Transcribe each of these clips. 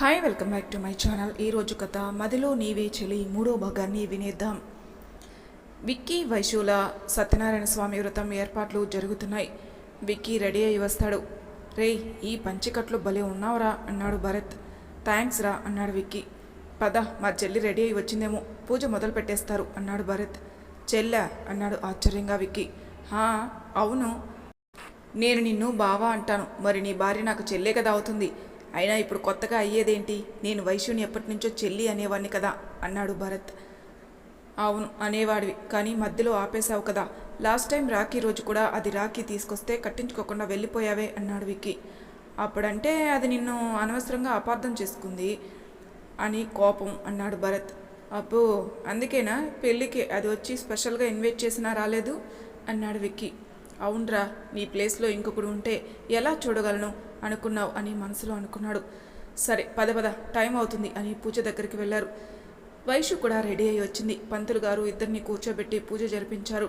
Hi welcome back to my channel ఈరోజు కథ మదిలో నీవే చెలి మూడో భాగాన్ని వినేద్దాం. విక్కీ వైశూల సత్యనారాయణ స్వామి వ్రతం ఏర్పాట్లు జరుగుతున్నాయి. విక్కీ రెడీ అయి వస్తాడు. రేయ్ ఈ పంచికట్లు భలే ఉన్నావురా అన్నాడు భరత్. థ్యాంక్స్ రా అన్నాడు విక్కీ. పద మా చెల్లి రెడీ అయి వచ్చిందేమో. పూజ మొదలు పెట్టేస్తారు అన్నాడు భరత్. చెల్ల అన్నాడు ఆశ్చర్యంగా విక్కీ. హా అవును. నేను నిన్ను బావా అంటాను. మరి నీ భార్య నాకు చెల్లే కదా అవుతుంది. అయినా ఇప్పుడు కొత్తగా అయ్యేదేంటి? నేను వైశ్యుని ఎప్పటి నుంచో చెల్లి అనేవాడిని కదా అన్నాడు భరత్. అవును అనేవాడివి. కానీ మధ్యలో ఆపేశావు కదా. లాస్ట్ టైం రాఖీ రోజు కూడా అది రాఖీ తీసుకొస్తే కట్టించుకోకుండా వెళ్ళిపోయావే అన్నాడు విక్కీ. అప్పుడంటే అది నిన్ను అనవసరంగా అపార్థం చేసుకుంది అని కోపం అన్నాడు భరత్. అబ్బో అందుకేనా? పెళ్ళికి అది వచ్చి స్పెషల్గా ఇన్వైట్ చేసినా రాలేదు? అన్నాడు విక్కీ. అవునరా నీ ప్లేస్లో ఇంకొకడు ఉంటే ఎలా చూడగలను అనుకున్నావు అని మనసులో అనుకున్నాడు. సరే పద పద టైం అవుతుంది అని పూజ దగ్గరికి వెళ్ళారు. వైషు కూడా రెడీ అయి వచ్చింది. పంతులు గారు ఇద్దరిని కూర్చోబెట్టి పూజ జరిపించారు.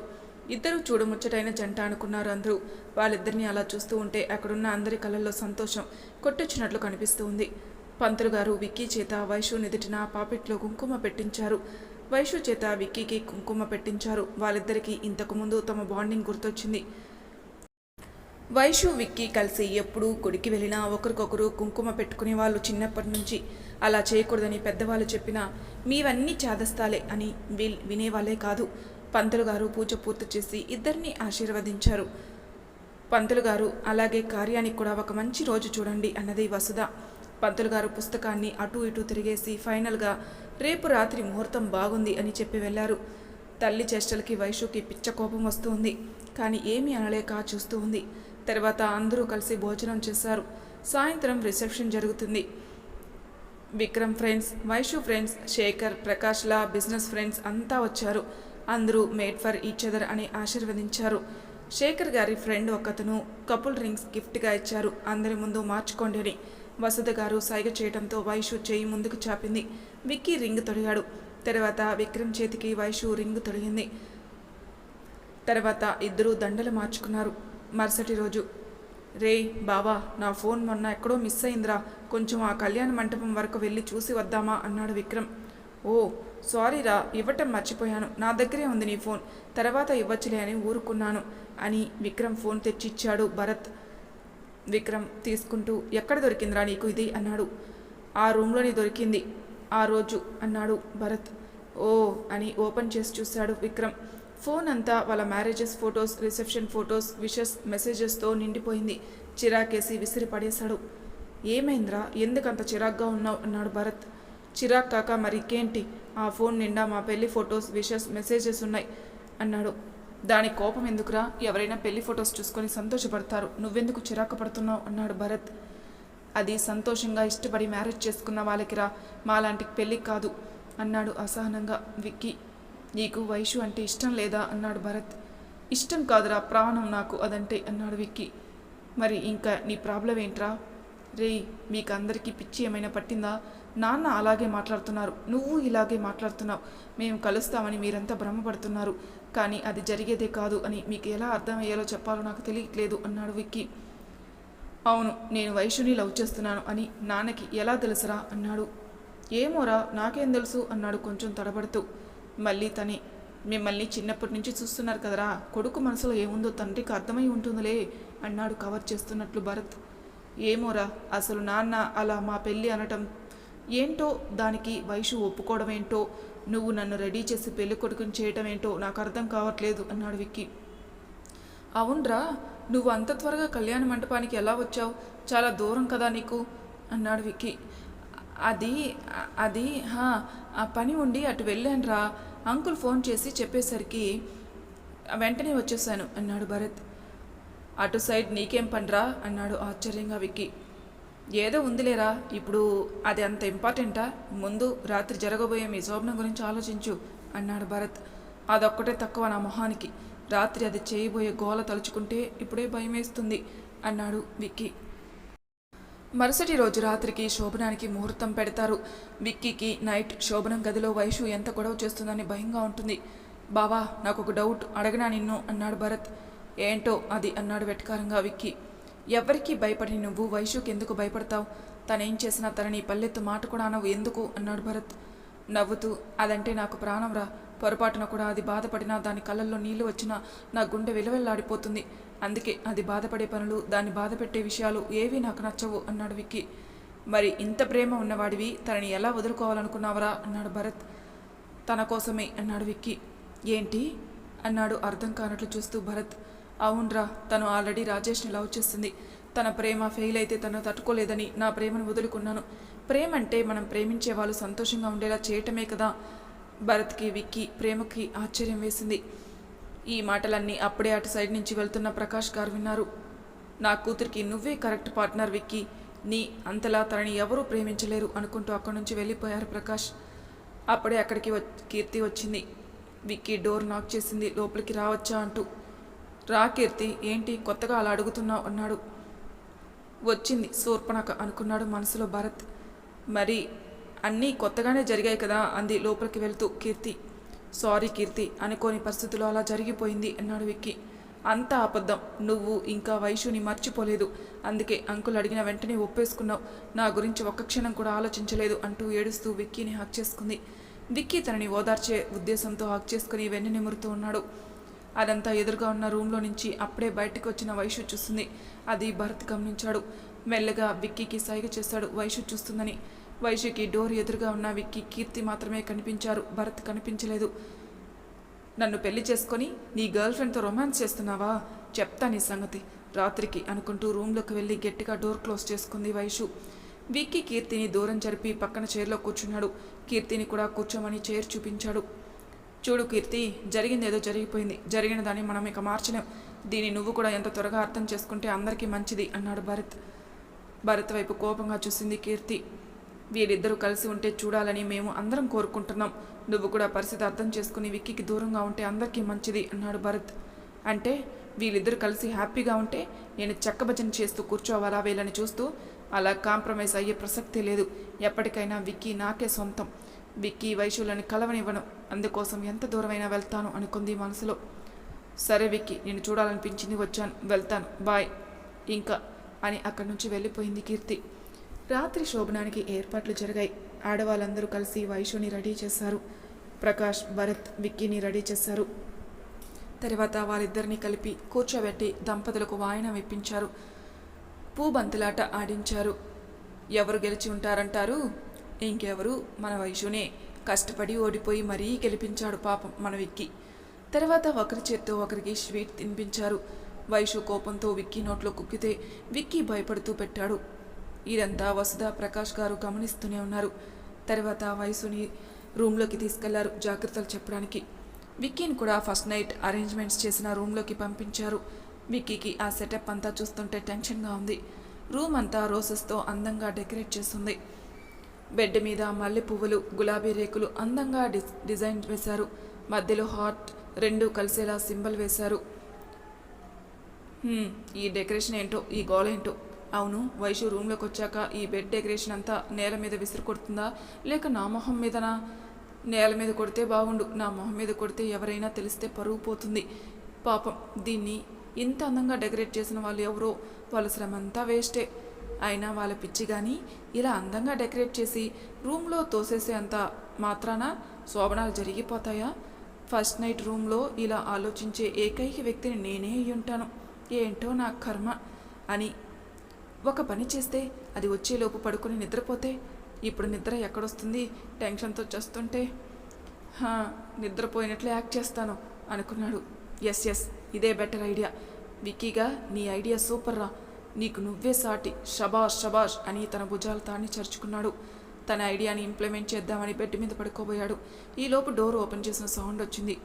ఇద్దరు చూడముచ్చటైన జంట అనుకున్నారు అందరూ. వాళ్ళిద్దరిని అలా చూస్తూ ఉంటే అక్కడున్న అందరి కళ్ళల్లో సంతోషం కొట్టొచ్చినట్లు కనిపిస్తూ ఉంది. పంతులు గారు విక్కీ చేత వైషు నిదుటిన పాపిట్లో కుంకుమ పెట్టించారు. వైషు చేత విక్కీకి కుంకుమ పెట్టించారు. వాళ్ళిద్దరికీ ఇంతకుముందు తమ బాండింగ్ గుర్తొచ్చింది. వైషు విక్కీ కలిసి ఎప్పుడూ గుడికి వెళ్ళినా ఒకరికొకరు కుంకుమ పెట్టుకునే వాళ్ళు చిన్నప్పటి నుంచి. అలా చేయకూడదని పెద్దవాళ్ళు చెప్పినా మీవన్నీ చాదస్తాలే అని వీల్ వినేవాళ్ళే కాదు. పంతులు గారు పూజ పూర్తి చేసి ఇద్దరిని ఆశీర్వదించారు. పంతులు గారు అలాగే కార్యానికి కూడా ఒక మంచి రోజు చూడండి అన్నది వసుధ. పంతులు గారు పుస్తకాన్ని అటూ ఇటూ తిరిగేసి ఫైనల్గా రేపు రాత్రి ముహూర్తం బాగుంది అని చెప్పి వెళ్ళారు. తల్లి చేష్టలకి వైషుకి పిచ్చ కోపం వస్తుంది. కానీ ఏమీ అనలేక చూస్తూ ఉంది. తర్వాత అందరూ కలిసి భోజనం చేశారు. సాయంత్రం రిసెప్షన్ జరుగుతుంది. విక్రమ్ ఫ్రెండ్స్ వైషు ఫ్రెండ్స్ శేఖర్ ప్రకాష్లా బిజినెస్ ఫ్రెండ్స్ అంతా వచ్చారు. అందరూ మేడ్ ఫర్ ఈచ్ అదర్ అని ఆశీర్వదించారు. శేఖర్ గారి ఫ్రెండ్ ఒకతను కపుల్ రింగ్స్ గిఫ్ట్గా ఇచ్చారు. అందరి ముందు మార్చుకోండి అని వసుధ గారు సైగ చేయడంతో వైషు చేయి ముందుకు చాపింది. విక్కీ రింగ్ తొడిగాడు. తర్వాత విక్రమ్ చేతికి వైషు రింగ్ తొడిగింది. తర్వాత ఇద్దరూ దండలు మార్చుకున్నారు. మరుసటి రోజు రే బావా నా ఫోన్ మొన్న ఎక్కడో మిస్ అయిందిరా. కొంచెం ఆ కళ్యాణ మంటపం వరకు వెళ్ళి చూసి వద్దామా? అన్నాడు విక్రమ్. ఓ సారీరా ఇవ్వటం మర్చిపోయాను. నా దగ్గరే ఉంది నీ ఫోన్. తర్వాత ఇవ్వచ్చులే అని ఊరుకున్నాను అని విక్రమ్ ఫోన్ తెచ్చిచ్చాడు భరత్. విక్రమ్ తీసుకుంటూ ఎక్కడ దొరికిందిరా నీకు ఇది? అన్నాడు. ఆ రూమ్లోని దొరికింది. ఆ రోజు అన్నాడు భరత్. ఓ అని ఓపెన్ చేసి చూశాడు విక్రమ్. ఫోన్ అంతా వాళ్ళ marriages photos reception photos wishes మెసేజెస్తో నిండిపోయింది. చిరాకేసి విసిరి పడేశాడు. ఏమైందిరా? ఎందుకంత చిరాగ్గా ఉన్నావు? అన్నాడు భరత్. చిరాక్ కాక మరికేంటి? ఆ ఫోన్ నిండా మా పెళ్ళి ఫొటోస్ విషెస్ మెసేజెస్ ఉన్నాయి అన్నాడు. దాని కోపం ఎందుకురా? ఎవరైనా పెళ్ళి ఫొటోస్ చూసుకొని సంతోషపడతారు. నువ్వెందుకు చిరాకు పడుతున్నావు? అన్నాడు భరత్. అది సంతోషంగా ఇష్టపడి మ్యారేజ్ చేసుకున్న వాళ్ళకిరా. మాలాంటి పెళ్ళి కాదు అన్నాడు అసహనంగా విక్కీ. నీకు వైషు అంటే ఇష్టం లేదా? అన్నాడు భరత్. ఇష్టం కాదురా ప్రాణం నాకు అదంటే అన్నాడు విక్కీ. మరి ఇంకా నీ ప్రాబ్లం ఏంట్రా? రేయ్ మీకు అందరికీ పిచ్చి ఏమైనా పట్టిందా? నాన్న అలాగే మాట్లాడుతున్నారు. నువ్వు ఇలాగే మాట్లాడుతున్నావు. మేము కలుస్తామని మీరంతా భ్రమపడుతున్నారు. కానీ అది జరిగేదే కాదు అని మీకు ఎలా అర్థమయ్యాలో చెప్పాలో నాకు తెలియట్లేదు అన్నాడు విక్కీ. అవును నేను వైషుని లవ్ చేస్తున్నాను అని నాన్నకి ఎలా తెలుసురా అన్నాడు. ఏమోరా నాకేం తెలుసు అన్నాడు కొంచెం తడబడుతూ. మళ్ళీ తని మిమ్మల్ని చిన్నప్పటి నుంచి చూస్తున్నారు కదరా కొడుకు మనసులో ఏముందో తండ్రికి అర్థమై ఉంటుందిలే అన్నాడు కవర్ చేస్తున్నట్లు భరత్. ఏమోరా అసలు నాన్న అలా మా పెళ్ళి అనటం. ఏంటో దానికి వైషు ఒప్పుకోవడం ఏంటో నువ్వు నన్ను రెడీ చేసి పెళ్ళి కొడుకుని చేయటం ఏంటో నాకు అర్థం కావట్లేదు అన్నాడు విక్కీ. అవునరా నువ్వు అంత త్వరగా కళ్యాణ మంటపానికి ఎలా వచ్చావు? చాలా దూరం కదా నీకు అన్నాడు విక్కీ. అది అది హా, ఆ పని ఉండి అటు వెళ్ళానురా అంకుల్ ఫోన్ చేసి చెప్పేసరికి వెంటనే వచ్చేసాను అన్నాడు భరత్. అటు సైడ్ నీకేం పనిరా? అన్నాడు ఆశ్చర్యంగా విక్కీ. ఏదో ఉందిలేరా ఇప్పుడు అది అంత ఇంపార్టెంటా? ముందు రాత్రి జరగబోయే మీ శోభనం గురించి ఆలోచించు అన్నాడు భరత్. అదొక్కటే తక్కువ నా మొహానికి. రాత్రి అది చేయబోయే గోల తలుచుకుంటే ఇప్పుడే భయమేస్తుంది అన్నాడు విక్కీ. మరుసటి రోజు రాత్రికి శోభనానికి ముహూర్తం పెడతారు. విక్కీకి నైట్ శోభనం గదిలో వైషు ఎంత గొడవ చేస్తుందని భయంగా ఉంటుంది. బావా నాకు ఒక డౌట్ అడగనా నిన్ను అన్నాడు భరత్. ఏంటో అది అన్నాడు వెటకారంగా విక్కి. ఎవరికీ భయపడి నువ్వు వైశుకి ఎందుకు భయపడతావు? తనేం చేసినా తనని పల్లెత్తు మాట కూడా అనవు. ఎందుకు? అన్నాడు భరత్. నవ్వుతూ అదంటే నాకు ప్రాణంరా పొరపాటున కూడా అది బాధపడినా దాని కళ్ళల్లో నీళ్ళు వచ్చినా నా గుండె విలవెల్లాడిపోతుంది. అందుకే అది బాధపడే పనులు దాన్ని బాధపెట్టే విషయాలు ఏవీ నాకు నచ్చవు అన్నాడు విక్కీ. మరి ఇంత ప్రేమ ఉన్నవాడివి తనని ఎలా వదులుకోవాలనుకున్నావరా? అన్నాడు భరత్. తన కోసమే అన్నాడు విక్కీ. ఏంటి? అన్నాడు అర్థం కానట్లు చూస్తూ భరత్. అవునరా తను ఆల్రెడీ రాజేష్ని లవ్ చేస్తుంది తన ప్రేమ ఫెయిల్ అయితే తను తట్టుకోలేదని నా ప్రేమను వదులుకున్నాను. ప్రేమ అంటే మనం ప్రేమించే వాళ్ళు సంతోషంగా ఉండేలా చేయటమే కదా. భరత్కి విక్కీ ప్రేమకి ఆశ్చర్యం వేసింది. ఈ మాటలన్నీ అప్పుడే అటు సైడ్ నుంచి వెళ్తున్న ప్రకాష్ గారు విన్నారు. నా కూతురికి నువ్వే కరెక్ట్ పార్ట్నర్ విక్కీ. నీ అంతలా తనని ఎవరూ ప్రేమించలేరు అనుకుంటూ అక్కడి నుంచి వెళ్ళిపోయారు ప్రకాష్. అప్పుడే అక్కడికి కీర్తి వచ్చింది. విక్కీ డోర్ నాక్ చేసింది లోపలికి రావచ్చా అంటూ. రా కీర్తి ఏంటి కొత్తగా అలా అడుగుతున్నావు? అన్నాడు. వచ్చింది శూర్పణక అనుకున్నాడు మనసులో భరత్. మరి అన్నీ కొత్తగానే జరిగాయి కదా అంది లోపలికి వెళ్తూ కీర్తి. సారీ కీర్తి అనుకోని పరిస్థితుల్లో అలా జరిగిపోయింది అన్నాడు విక్కీ. అంతా అబద్ధం. నువ్వు ఇంకా వైషుని మర్చిపోలేదు. అందుకే అంకుల్ అడిగిన వెంటనే ఒప్పేసుకున్నావు. నా గురించి ఒక్క క్షణం కూడా ఆలోచించలేదు అంటూ ఏడుస్తూ విక్కీని హక్ చేసుకుంది. విక్కీ తనని ఓదార్చే ఉద్దేశంతో హక్ చేసుకుని వెన్ను నిమురుతూ ఉన్నాడు. అదంతా ఎదురుగా ఉన్న రూమ్లో నుంచి అప్పుడే బయటకు వచ్చిన వైషు చూస్తుంది. అది భరత్ గమనించాడు. మెల్లగా విక్కీకి సైగ చేశాడు వైషు చూస్తుందని. వైషుకి డోర్ ఎదురుగా ఉన్న విక్కీ కీర్తి మాత్రమే కనిపించారు. భరత్ కనిపించలేదు. నన్ను పెళ్ళి చేసుకొని నీ గర్ల్ ఫ్రెండ్తో రొమాన్స్ చేస్తున్నావా? చెప్తా నీ సంగతి. రాత్రికి అనుకుంటూ రూమ్లోకి వెళ్ళి గట్టిగా డోర్ క్లోజ్ చేసుకుంది వైషు. విక్కీ కీర్తిని దూరం జరిపి పక్కన చైర్లో కూర్చున్నాడు. కీర్తిని కూడా కూర్చోమని చైర్ చూపించాడు. చూడు కీర్తి జరిగింది ఏదో జరిగిపోయింది. జరిగిన దాన్ని మనం ఇక మార్చలేం. దీన్ని నువ్వు కూడా ఎంత త్వరగా అర్థం చేసుకుంటే అందరికీ మంచిది అన్నాడు భరత్. భరత్ వైపు కోపంగా చూసింది కీర్తి. వీరిద్దరూ కలిసి ఉంటే చూడాలని మేము అందరం కోరుకుంటున్నాం. నువ్వు కూడా పరిస్థితి అర్థం చేసుకుని విక్కీకి దూరంగా ఉంటే అందరికీ మంచిది అన్నాడు భరత్. అంటే వీళ్ళిద్దరూ కలిసి హ్యాపీగా ఉంటే నేను చెక్కభజన చేస్తూ కూర్చోవాలా వీళ్ళని చూస్తూ? అలా కాంప్రమైజ్ అయ్యే ప్రసక్తే లేదు. ఎప్పటికైనా విక్కీ నాకే సొంతం. విక్కీ వైశులని కలవనివ్వను. అందుకోసం ఎంత దూరమైనా వెళ్తాను అనుకుంది మనసులో. సరే విక్కి నేను చూడాలనిపించింది వచ్చాను వెళ్తాను బాయ్ ఇంకా అని అక్కడి నుంచి వెళ్ళిపోయింది కీర్తి. రాత్రి శోభనానికి ఏర్పాట్లు జరిగాయి. ఆడవాళ్ళందరూ కలిసి వైషుని రెడీ చేశారు. ప్రకాష్ భరత్ విక్కీని రెడీ చేశారు. తర్వాత వారిద్దరిని కలిపి కూర్చోబెట్టి దంపతులకు వాయనం ఇప్పించారు. పూబంతులాట ఆడించారు. ఎవరు గెలిచి ఉంటారంటారు? ఇంకెవరు? మన వైషునే. కష్టపడి ఓడిపోయి మరీ గెలిపించాడు పాపం మన విక్కీ. తర్వాత ఒకరి చేత్తో ఒకరికి స్వీట్ తినిపించారు. వైషు కోపంతో విక్కీ నోట్లో కుక్కితే విక్కీ భయపడుతూ పెట్టాడు. ఇదంతా వసుధ ప్రకాష్ గారు గమనిస్తూనే ఉన్నారు. తర్వాత వయసుని రూమ్లోకి తీసుకెళ్ళారు జాగ్రత్తలు చెప్పడానికి. విక్కీని కూడా ఫస్ట్ నైట్ అరేంజ్మెంట్స్ చేసిన రూమ్లోకి పంపించారు. విక్కీకి ఆ సెటప్ అంతా చూస్తుంటే టెన్షన్గా ఉంది. రూమ్ అంతా రోసెస్తో అందంగా డెకరేట్ చేస్తుంది. బెడ్ మీద మల్లె పువ్వులు గులాబీ రేకులు అందంగా డి డిజైన్ వేశారు. మధ్యలో హార్ట్ రెండు కలిసేలా సింబల్ వేశారు. ఈ డెకరేషన్ ఏంటో ఈ గోల ఏంటో? అవును వైషు రూమ్లోకి వచ్చాక ఈ బెడ్ డెకరేషన్ అంతా నేల మీద విసురు కొడుతుందా? లేక నా మొహం మీదనా? నేల మీద కొడితే బాగుండు నా మొహం మీద కొడితే ఎవరైనా తెలిస్తే పరువు పోతుంది. పాపం దీన్ని ఇంత అందంగా డెకరేట్ చేసిన వాళ్ళు ఎవరో? వాళ్ళ శ్రమంతా వేస్టే. అయినా వాళ్ళ పిచ్చి కానీ ఇలా అందంగా డెకరేట్ చేసి రూమ్లో తోసేసే అంత మాత్రాన శోభనాలు జరిగిపోతాయా? ఫస్ట్ నైట్ రూమ్లో ఇలా ఆలోచించే ఏకైక వ్యక్తిని నేనే ఉంటాను. ఏంటో నా కర్మ అని ఒక పని చేస్తే అది వచ్చేలోపు పడుకుని నిద్రపోతే ఇప్పుడు నిద్ర ఎక్కడొస్తుంది? టెన్షన్తో చేస్తుంటే హా, యాక్ట్ చేస్తాను అనుకున్నాడు. ఎస్ ఎస్ ఇదే బెటర్ ఐడియా. విక్కీగా నీ ఐడియా సూపర్ రా నీకు నువ్వే సాటి షబాష్ షబాష్ అని తన భుజాలు తాన్ని చరుచుకున్నాడు. తన ఐడియాని ఇంప్లిమెంట్ చేద్దామని బెడ్ మీద పడుకోబోయాడు. ఈలోపు డోర్ ఓపెన్ చేసిన సౌండ్ వచ్చింది.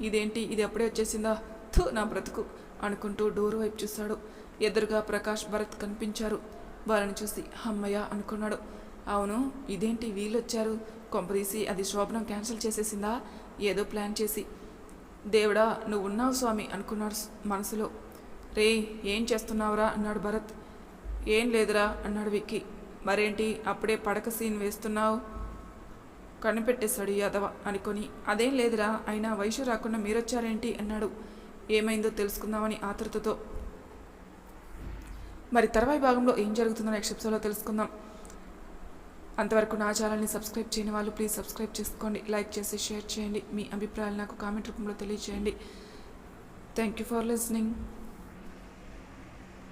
ఇదేంటి? ఇది ఎప్పుడే వచ్చేసిందా? థు నా బ్రతుకు అనుకుంటూ డోర్ వైపు చూశాడు. ఎదురుగా ప్రకాష్ భరత్ కనిపించారు. వాళ్ళని చూసి అమ్మయ్య అనుకున్నాడు. అవును ఇదేంటి? వీళ్ళొచ్చారు. కొంపదీసి అది శోభనం క్యాన్సిల్ చేసేసిందా? ఏదో ప్లాన్ చేసి. దేవుడా నువ్వు ఉన్నావు స్వామి అనుకున్నాడు మనసులో. రే ఏం చేస్తున్నావురా? అన్నాడు భరత్. ఏం లేదురా అన్నాడు విక్కీ. మరేంటి అప్పుడే పడక సీన్ వేస్తున్నావు? కనిపెట్టేశాడు యాదవ అనుకొని. అదేం లేదురా అయినా వయసు రాకుండా మీరొచ్చారేంటి? అన్నాడు. ఏమైందో తెలుసుకుందామని ఆతృతతో. మరి తర్వాయి భాగంలో ఏం జరుగుతుందో నెక్స్ట్ ఎపిసోడ్లో తెలుసుకుందాం. అంతవరకు నా ఛానల్ని సబ్స్క్రైబ్ చేయని వాళ్ళు ప్లీజ్ సబ్స్క్రైబ్ చేసుకోండి. లైక్ చేసి షేర్ చేయండి. మీ అభిప్రాయాలు నాకు కామెంట్ రూపంలో తెలియజేయండి. Thank you for listening.